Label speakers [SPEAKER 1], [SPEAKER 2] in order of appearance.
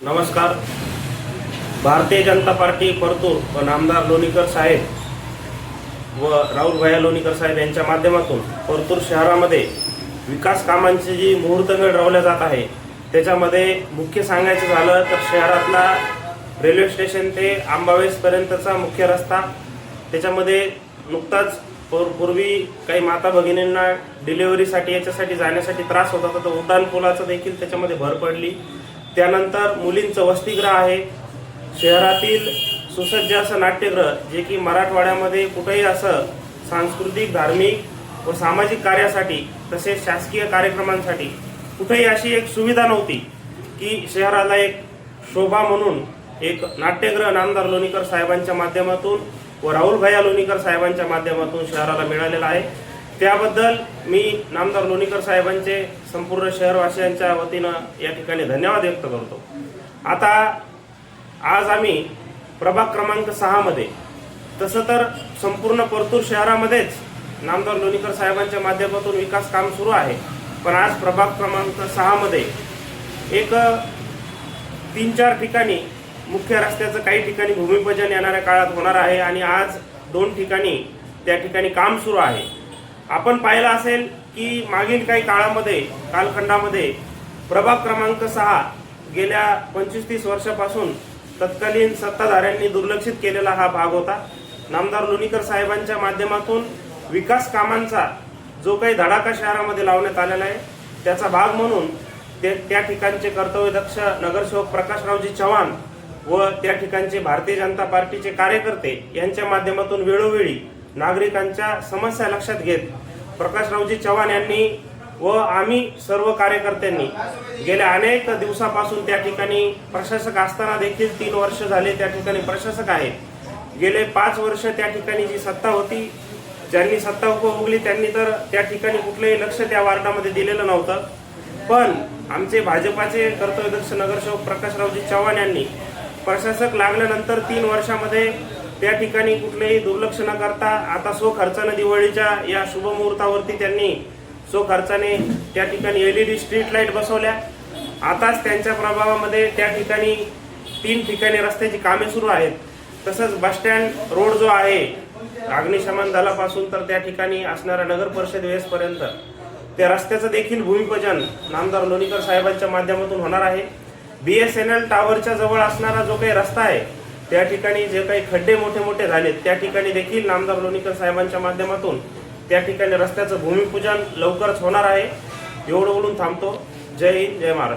[SPEAKER 1] नमस्कार. भारतीय जनता पार्टी परतूर व नामदार लोणीकर साहेब व राहुल भैया लोणीकर साहेब यांच्या माध्यमातून परतूर शहरामध्ये विकास कामांची जी मुहूर्तमेळ रावल्या जात आहे त्याच्यामध्ये मुख्य सांगायचं झालं तर शहरातला रेल्वे स्टेशन ते आंबावेसपर्यंतचा मुख्य रस्ता त्याच्यामध्ये नुकताच पूर्वी काही माता भगिनींना डिलिव्हरीसाठी याच्यासाठी जाण्यासाठी त्रास होत होता तर उड्डाण पुलाचं देखील त्याच्यामध्ये भर पडली. त्यानंतर मुलींचं वसतिगृह आहे. शहरातील सुसज्ज असं नाट्यगृह जे की मराठवाड्यामध्ये कुठेही असं सांस्कृतिक धार्मिक व सामाजिक कार्यासाठी तसेच शासकीय कार्यक्रमांसाठी कुठेही अशी एक सुविधा नव्हती की शहराला एक शोभा म्हणून एक नाट्यगृह नामदार लोणीकर साहेबांच्या माध्यमातून व राहुल भैया लोणीकर साहेबांच्या माध्यमातून शहराला मिळालेला आहे. त्याबद्दल मी नामदार लोणीकर साहेबांचे संपूर्ण शहरवासियांच्या वतीनं या ठिकाणी धन्यवाद व्यक्त करतो. आता आज आम्ही प्रभाग क्रमांक सहामध्ये तसं तर संपूर्ण परतूर शहरामध्येच नामदार लोणीकर साहेबांच्या माध्यमातून विकास काम सुरू आहे पण आज प्रभाग क्रमांक सहामध्ये एक तीन चार ठिकाणी मुख्य रस्त्याचं काही ठिकाणी भूमिपूजन येणाऱ्या काळात होणार आहे आणि आज दोन ठिकाणी त्या ठिकाणी काम सुरू आहे. आपण पाहिलं असेल की मागील काही काळामध्ये कालखंडामध्ये प्रभाग क्रमांक सहा गेल्या पंचवीस तीस वर्षापासून तत्कालीन सत्ताधाऱ्यांनी दुर्लक्षित केलेला हा भाग होता. नामदार लोणीकर साहेबांच्या माध्यमातून विकास कामांचा जो काही धडाका शहरामध्ये लावण्यात आलेला आहे त्याचा भाग म्हणून ते त्या ठिकाणचे कर्तव्यदक्ष नगरसेवक प्रकाशरावजी चव्हाण व त्या ठिकाणचे भारतीय जनता पार्टीचे कार्यकर्ते यांच्या माध्यमातून वेळोवेळी नागरिकांच्या समस्या लक्षात घेत प्रकाशरावजी चव्हाण यांनी व आम्ही सर्व कार्यकर्त्यांनी गेल्या अनेक दिवसापासून त्या ठिकाणी प्रशासक असताना देखील तीन वर्ष झाले त्या ठिकाणी प्रशासक आहे गेले पाच वर्ष त्या ठिकाणी जी सत्ता होती ज्यांनी सत्ता उपभोगली त्यांनी तर त्या ठिकाणी कुठलंही लक्ष त्या वार्डामध्ये दिलेलं नव्हतं. पण आमचे भाजपाचे कर्तव्यदक्ष नगरसेवक प्रकाशरावजी चव्हाण यांनी प्रशासक लागल्यानंतर तीन वर्षामध्ये त्या ठिकाणी कुठलेही दुर्लक्ष न करता आता सो खर्चानं दिवाळीच्या या शुभमुहूर्तावरती त्यांनी सो खर्चाने त्या ठिकाणी L E D street light बसवल्या. आताच त्यांच्या प्रभावामध्ये त्या ठिकाणी तीन ठिकाणी रस्त्याची कामे सुरू आहेत. तसंच बसस्टँड रोड जो आहे अग्निशमन दलापासून तर त्या ठिकाणी असणाऱ्या नगर परिषद वेसपर्यंत त्या रस्त्याचं देखील भूमिपूजन नामदार लोणीकर साहेबांच्या माध्यमातून होणार आहे. बी एस एन एल टावरच्या जवळ असणारा जो काही रस्ता आहे त्या ठिकाणी जे काही खड्डे मोठे मोठे झालेत त्या ठिकाणी देखील नामदार लोणीकर साहेबांच्या माध्यमातून त्या ठिकाणी रस्त्याचं भूमिपूजन लवकरच होणार आहे. एवढं बोलून थांबतो. जय हिंद जय महाराष्ट्र.